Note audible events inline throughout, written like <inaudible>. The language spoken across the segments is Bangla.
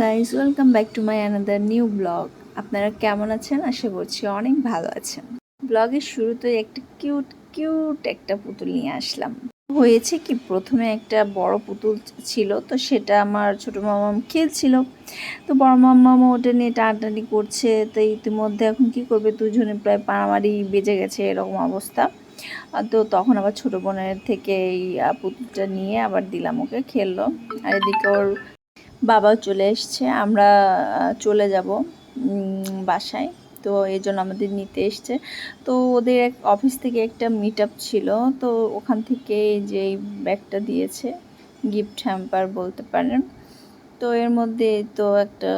Guys welcome back to my another new blog আপনারা কেমন আছেন? আশা করছি অনেক ভালো আছেন। ব্লগের শুরুতে একটা কিউট কিউট একটা পুতুল নিয়ে আসলাম। হয়েছে কি, প্রথমে একটা বড় পুতুল ছিল, তো সেটা আমার ছোট মামাম খেলছিল। তো বড় মামাম ওটা নিয়ে টানাটানি করছে, তো ইতিমধ্যে এখন কি করবে, দুজনে প্রায় পাড়ামারি বেজে গেছে এরকম অবস্থা। তো তখন আবার ছোটো বোনের থেকে এই পুতুলটা নিয়ে আবার দিলাম ওকে, খেললো। আর এদিকে ওর বাবাও চলে এসছে, আমরা চলে যাব বাসায়। তো এই জন্য আমাদের নিতে এসছে। তো ওদের এক অফিস থেকে একটা মিট আপ ছিল, তো ওখান থেকে যে ব্যাগটা দিয়েছে গিফট হ্যাম্পার বলতে পারেন। তো এর মধ্যে তো একটা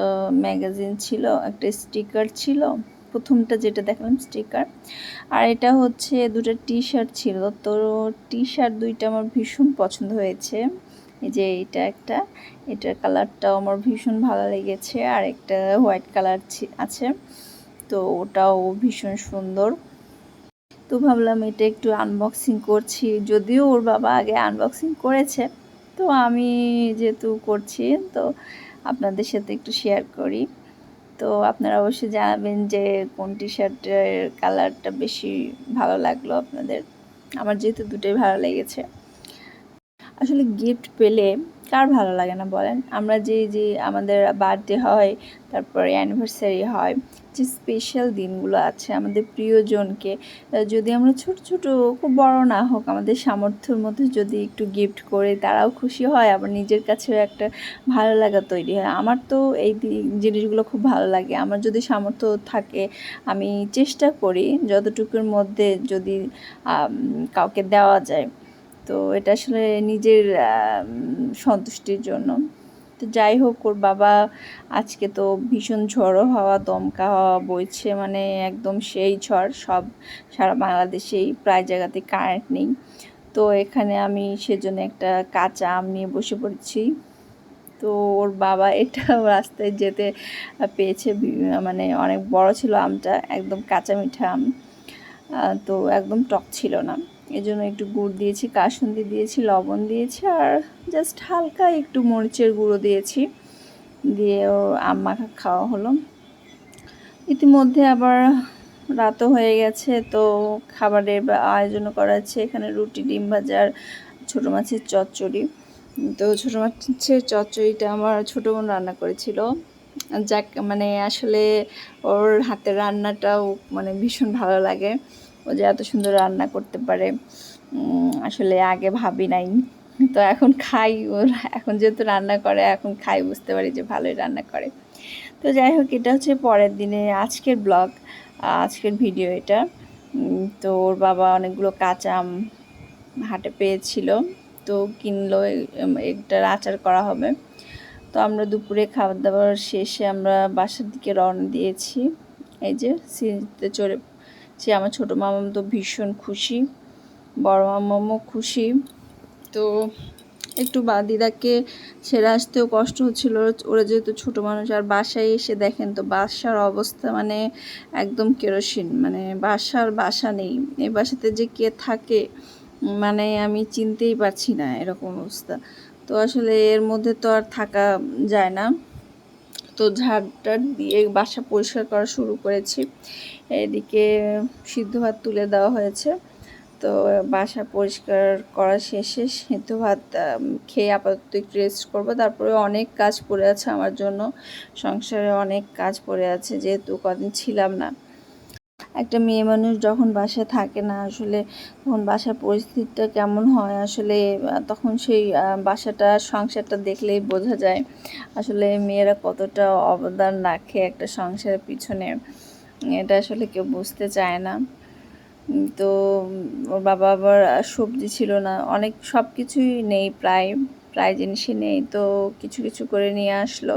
ম্যাগাজিন ছিল, একটা স্টিকার ছিল, প্রথমটা যেটা দেখলাম স্টিকার আর এটা হচ্ছে দুটো টি শার্ট ছিল, তো টি শার্ট দুইটা আমার ভীষণ পছন্দ হয়েছে। এই যে এটা একটা, এটার কালারটাও আমার ভীষণ ভালো লেগেছে। আর একটা হোয়াইট কালার আছে, তো ওটাও ভীষণ সুন্দর। তো ভাবলাম এটা একটু আনবক্সিং করছি। যদিও ওর বাবা আগে আনবক্সিং করেছে, তো আমি যেহেতু করছি, তো আপনাদের সাথে একটু শেয়ার করি। তো আপনারা অবশ্যই জানাবেন যে কোন টি শার্টের কালারটা বেশি ভালো লাগল আপনাদের। আমার যেহেতু দুটোই ভালো লেগেছে। আসলে গিফট পেলে কার ভালো লাগে না বলেন? আমরা যে যে আমাদের বার্থডে হয়, তারপরে অ্যানিভার্সারি হয়, যে স্পেশাল দিনগুলো আছে আমাদের প্রিয়জনকে যদি আমরা ছোট ছোট, খুব বড় না হোক, আমাদের সামর্থ্যের মধ্যে যদি একটু গিফট করে তারাও খুশি হয়, আবার নিজের কাছেও একটা ভালো লাগা তৈরি হয়। আমার তো এই জিনিসগুলো খুব ভালো লাগে। আমার যদি সামর্থ্য থাকে, আমি চেষ্টা করি, যতটুকুর মধ্যে যদি কাউকে দেওয়া যায়। তো এটা আসলে নিজের সন্তুষ্টির জন্য। তো যাই হোক, ওর বাবা আজকে তো ভীষণ ঝড়ো হাওয়া, দমকা হাওয়া বইছে মানে একদম সেই ঝড়। সব সারা বাংলাদেশেই প্রায় জায়গাতে কারেন্ট নেই। তো এখানে আমি সেজন্য একটা কাঁচা আম নিয়ে বসে পড়েছি। তো ওর বাবা এটা <laughs> রাস্তায় যেতে পেয়েছে মানে অনেক বড় ছিল আমটা, একদম কাঁচা মিঠা আম। তো একদম টক ছিল না। এই জন্য একটু গুড় দিয়েছি, কাসুন্দি দিয়েছি, লবণ দিয়েছি আর জাস্ট হালকা একটু মরিচের গুঁড়ো দিয়েছি। দিয়ে আম মাখা খাওয়া হলো। ইতিমধ্যে আবার রাতও হয়ে গেছে, তো খাবারের আয়োজন করা আছে এখানে রুটি, ডিম ভাজার ছোটো মাছের চচ্চড়ি। তো ছোটো মাছের চচ্চড়িটা আমার ছোটো বোন রান্না করেছিল। যাক মানে আসলে ওর হাতের রান্নাটাও মানে ভীষণ ভালো লাগে। ও যে এত সুন্দর রান্না করতে পারে আসলে আগে ভাবি নাই। তো এখন খাই ওর, এখন যেহেতু রান্না করে, এখন খাই, বুঝতে পারি যে ভালোই রান্না করে। তো যাই হোক, এটা হচ্ছে পরের দিনে আজকের ব্লগ আজকের ভিডিও এটা। তো ওর বাবা অনেকগুলো কাঁচা আম হাটে পেয়েছিল, তো কিনলো এটার আচার করা হবে। তো আমরা দুপুরে খাবার দাবার শেষে আমরা বাসার দিকে রওনা দিয়েছি। এই যে, সিঁড়িতে চড়ে সে আমার ছোটো মামাম তো ভীষণ খুশি, বড় মামামও খুশি। তো একটু বা দিদাকে ছেড়ে আসতেও কষ্ট হচ্ছিল। ওরা যেহেতু ছোটো মানুষ, আর বাসায় এসে দেখেন তো, বাসার অবস্থা মানে একদম কেরোসিন মানে বাসার বাসা নেই। এই বাসাতে যে কে থাকে মানে আমি চিনতেই পারছি না এরকম অবস্থা। তো আসলে এর মধ্যে তো আর থাকা যায় না। তো ঝাড়টা দিয়ে বাসা পরিষ্কার করা শুরু করেছি। এদিকে সিদ্ধ ভাত তুলে দেওয়া হয়েছে। তো বাসা পরিষ্কার করা শেষে সিদ্ধ ভাত খেয়ে আপাতত একটু রেস্ট করব। তারপরে অনেক কাজ পড়ে আছে আমার জন্য। সংসারে অনেক কাজ পড়ে আছে, যেহেতু কদিন ছিলাম না। একটা মেয়ে মানুষ যখন বাসায় থাকে না, আসলে তখন বাসার পরিস্থিতিটা কেমন হয়? আসলে তখন সেই বাসাটা, সংসারটা দেখলেই বোঝা যায় আসলে মেয়েরা কতটা অবদান রাখে একটা সংসারের পিছনে। এটা আসলে কেউ বুঝতে চায় না। তো ওর বাবা আবার সবজি ছিল না, অনেক সব কিছুই নেই প্রায়। প্রায় জিনিসই নেই। তো কিছু কিছু করে নিয়ে আসলো।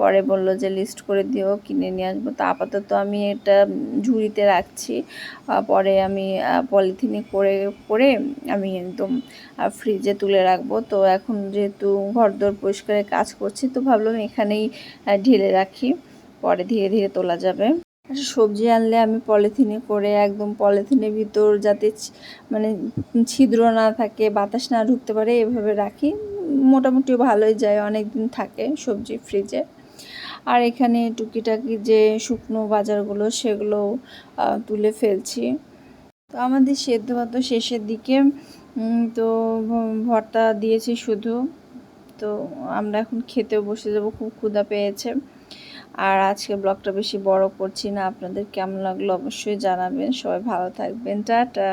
পরে বলল যে লিস্ট করে দিও কিনে নিয়ে আসব। তো আপাতত আমি এটা ঝুড়িতে রাখছি। পরে আমি পলিথিনে করে করে আমি একদম ফ্রিজে তুলে রাখব। তো এখন যেহেতু ঘরদোর পরিষ্কারের কাজ করছি তো ভাবলাম এখানেই ঢেলে রাখি। পরে ধীরে ধীরে তোলা যাবে। আচ্ছা, সবজি আনলে আমি পলিথিনে করে একদম পলিথিনের ভিতর যাতে মানে ছিদ্র না থাকে বাতাস না ঢুকতে পারে এভাবে রাখি। মোটামুটি ভালোই যায় অনেক দিন থাকে সবজি ফ্রিজে আর এখানে টুকিটাকি যে শুকনো বাজারগুলো সেগুলো তুলে ফেলছি। তো আমাদের সেদ্ধ ভাত শেষের দিকে তো ভর্তা দিয়েছি শুধু। তো আমরা এখন খেতেও বসে যাব, খুব ক্ষুধা পেয়েছে। আর আজকে ব্লগটা বেশি বড় করছি না, আপনাদের কেমন লাগল অবশ্যই জানাবেন। সবাই ভালো থাকবেন, টাটা।